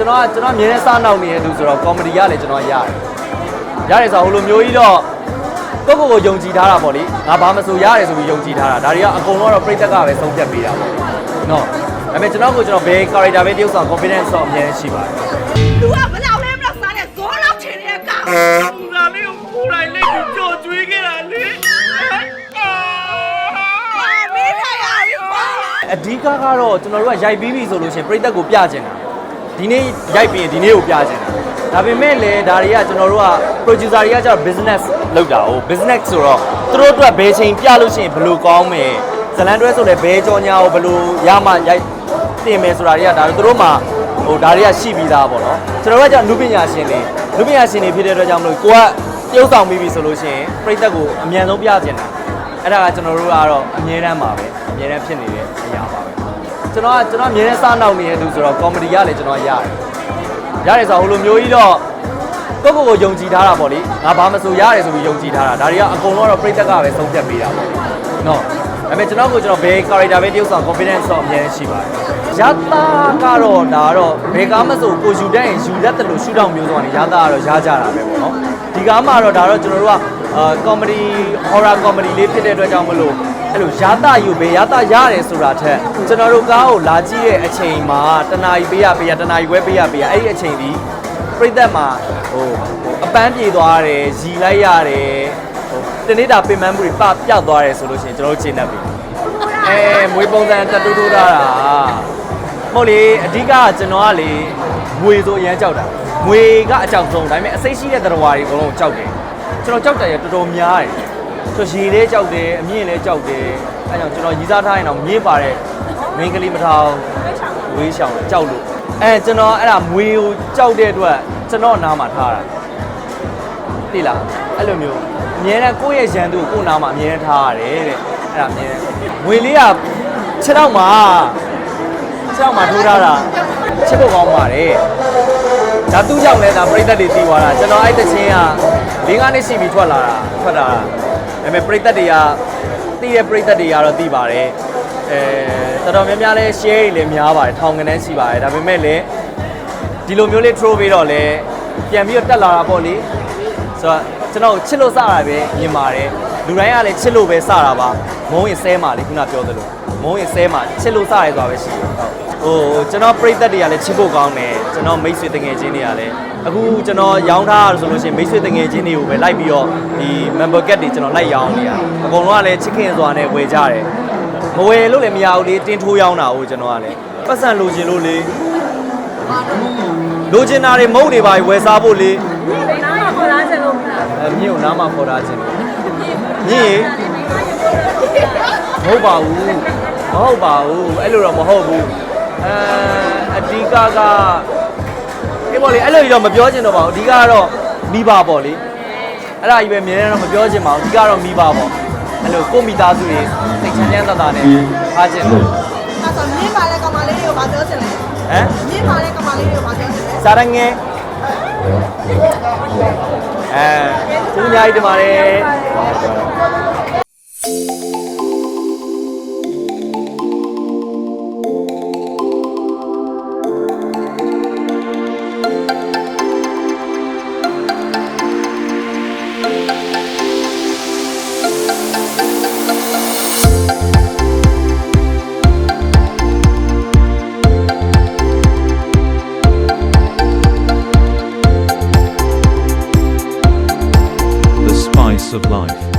ကျွန်တော်ကကျွန်တော်အမြဲတမ်းစားနောက်နေတဲ့သူဆိုတော့ကောမဒီကလည်းကျွန်တော်ရတယ်ရတယ်ဆိုတော့ဟိုလိုမျိုးကြီးတော့ကိုယ့်ကိုယ်ကိုယုံကြည်ထားတာပေါ့လေငါဘာမဆိုရတယ်ဆိုပြီးယုံကြည်ထားတာဒါတွေကအကုန်လုံးတော့ပြိတ္တကပဲဆုံးဖြတ်ပေးတာပေါ့နော်ဒါပေမဲ့ကျွန်တော်ကိုကျွန်တော်ဘယ် character ပဲတယောက်ဆောင် confidence တော့အမြဲတမ်းရှိပါတယ်လူကမလောက်လဲမလောက်စားတဲ့ဇောလောက်ချင်နေတဲ့ကောင်လူလာလေးကိုကိုယ်တိုင်လေးကိုကြော်ကျွေးခဲ့တာလေအာဟာမင်းထိုင်ရပြီကွာအဓိကကတော့ကျွန်တော်တို့ကရိုက်ပြီးပြီဆိုလို့ရှိရင်ပြိတ္တကိုပြကျင်တာ ဒီနေ့ရိုက်ပြီးရင်ဒီနေ့ကိုပြကျင်တာဒါပေမဲ့လည်းဒါတွေကကျွန်တော်တို့က producer တွေကကျတော့ business လုပ်တာ哦 business ဆိုတော့သူတို့အတွက်ဘယ်ချိန်ပြလို့ရှိရင်ဘယ်လိုကောင်းမယ်ဇလန်တွဲဆိုလည်းဘယ်ကြောညာကိုဘယ်လိုရမှရိုက်တင်မယ်ဆိုတာတွေကဒါသူတို့မှဟိုဒါတွေကရှိပြီးသားပေါ့နော်ကျွန်တော်တို့ကကျတော့လူပညာရှင်တွေလူပညာရှင်တွေဖြစ်တဲ့အတွက်ကြောင့်မလို့ကိုကပြုတ်ဆောင်ပြီးပြီဆိုလို့ရှိရင်ပြိတ္တကိုအမြန်ဆုံးပြကျင်တာအဲ့ဒါကကျွန်တော်တို့ကတော့အမြဲတမ်းပါပဲအမြဲတမ်းဖြစ်နေတဲ့အရာပါပဲ ကျွန်တော်ကကျွန်တော်အမြဲတမ်းစားနောက်နေတဲ့သူဆိုတော့ကောမဒီကလည်းကျွန်တော်ရတယ်ရတယ်ဆိုတော့ဟိုလိုမျိုးကြီးတော့ကိုယ့်ကိုယ်ကိုယုံကြည်ထားတာပေါ့လေငါဘာမဆိုရတယ်ဆိုပြီးယုံကြည်ထားတာဒါတွေကအကုန်လုံးတော့ပြိတ္တကပဲဆုံးဖြတ်ပေးတာပေါ့နော်ဒါပေမဲ့ကျွန်တော်ကိုကျွန်တော်ဘယ် character ပဲတယောက်ဆောင် confidence တော့အမြဲတမ်းရှိပါတယ်ရတာကတော့ဒါကတော့ဘယ်ကားမဆိုကိုယူတတ်ရင်ယူတတ်တယ်လို့ရှူတောင်မျိုးစုံကနေရတာကတော့ရကြတာပဲပေါ့နော်ဒီကားမှာတော့ဒါတော့ကျွန်တော်တို့ကအာ comedy horror comedy လေးဖြစ်တဲ့အတွက်ကြောင့်မလို့ အဲ့လိုရတာယူပဲရတာရတယ်ဆိုတာထက်ကျွန်တော်တို့ကားကိုလာကြည့်တဲ့အချိန်မှာတနာ ਰੀ ပေးရပေးရတနာ ਰੀ ခွဲပေးရပေးရအဲ့ဒီအချိန်ဒီပြိသက်မှာဟိုအပန်းပြေသွားတယ်ရီလိုက်ရတယ်ဟိုတနေ့တာပင်ပန်းမှုတွေပပျောက်သွားတယ်ဆိုလို့ရှိရင်ကျွန်တော်တို့ချိန်တတ်ပြီအဲမွေးပုံစံတက်တူးတူးထားတာမဟုတ်လေအဓိကကကျွန်တော်ကလေငွေဆိုအရန်ကြောက်တာငွေကအကြောက်ဆုံးဒါပေမဲ့အစိတ်ရှိတဲ့သတ္တဝါတွေအကုန်လုံးကြောက်တယ်ကျွန်တော်ကြောက်တယ်ရတော်တော်များတယ် ဆိုရေလေးကြောက်တယ်အမြင့်လေးကြောက်တယ်အဲကြောင့်ကျွန်တော်ရီးစားထားရင်တော့မြင့်ပါတဲ့မင်းကလေးမထောင်ဝေးရှောင်ကြောက်လို့အဲကျွန်တော်အဲ့ဒါမွေကိုကြောက်တဲ့အတွက်ကျွန်တော်နားမှာထားတာသိလားအဲ့လိုမျိုးအမြဲတမ်းကိုယ့်ရဲ့ရန်သူကိုကိုယ့်နားမှာအမြဲတမ်းထားရတယ်တဲ့အဲ့ဒါအမြဲတမ်းငွေလေးကခြေတော့မှာခြေတော့မှာထိုးထားတာချစ်ဖို့ကောင်းပါတယ်ဒါသူ့ကြောင့်လဲဒါပြိသက်တွေတီးသွားတာကျွန်တော်အဲ့တချင်းက၄၅နှစ်ရှိပြီထွက်လာတာထွက်တာ ဒါပေမဲ့ပြိသက်တွေကတီးတဲ့ပြိသက်တွေကတော့တီးပါတယ်အဲတော်တော်များများလဲ share တွေလည်းများပါတယ်ထောင်ကနန်းရှိပါတယ်ဒါပေမဲ့လည်းဒီလိုမျိုးလေး throw ပြီးတော့လဲပြန်ပြီးတော့တက်လာတာပေါ့လေဆိုတော့ကျွန်တော်ချစ်လို့စတာပဲမြင်ပါတယ်လူတိုင်းကလည်းချစ်လို့ပဲစတာပါမုံရင်ဆဲမှာလေခုနပြောသလိုမုံရင်ဆဲမှာချစ်လို့စရဲဆိုတာပဲရှိတယ်ဟုတ် ဟိုကျွန်တော်ပြိသက်တွေကလည်းချစ်ဖို့ကောင်းတယ်ကျွန်တော်မိတ်ဆွေတငယ်ချင်းတွေကလည်းအခုကျွန်တော်ရောင်းထားရဆိုလို့ရှိရင်မိတ်ဆွေတငယ်ချင်းတွေကိုပဲလိုက်ပြီးတော့ဒီ member get တွေကျွန်တော်လိုက်ရောင်းနေရအကုန်လုံးကလည်းချစ်ခင်စွာနဲ့ဝယ်ကြတယ်မဝယ်လို့လည်းမရဘူးလေတင်းထိုးရောင်းတာဟိုကျွန်တော်ကလည်းပတ်စံလိုချင်လို့လေလိုချင်တာတွေမုတ်တွေပါဝယ်စားဖို့လေနားမှာခေါ်လာစလို့အမြင့်ကိုနားမှာခေါ်ထားခြင်းလို့မြင့်မဟုတ်ပါဘူးမဟုတ်ပါဘူးအဲ့လိုတော့မဟုတ်ဘူး အဲအဓိကကအေးပေါ့လေအဲ့လိုကြီးတော့မပြောချင်တော့ပါဘူးအဓိကကတော့မိဘပေါ့လေအဲ့ဒါကြီးပဲမြင်နေတော့မပြောချင်ပါဘူးအဓိကတော့မိဘပေါ့အဲ့လိုကိုယ့်မိသားစုတွေစိတ်ချမ်းချမ်းသာသာနဲ့အားချင်တယ်အဲ့ဆိုမြင်းပါတဲ့ကောင်မလေးတွေကိုဗာပြောချင်လဲဟမ်မြင်းပါတဲ့ကောင်မလေးတွေကိုဗာပြောချင်လဲစားရငယ်အဲသူအများကြီးတင်ပါတယ် of life.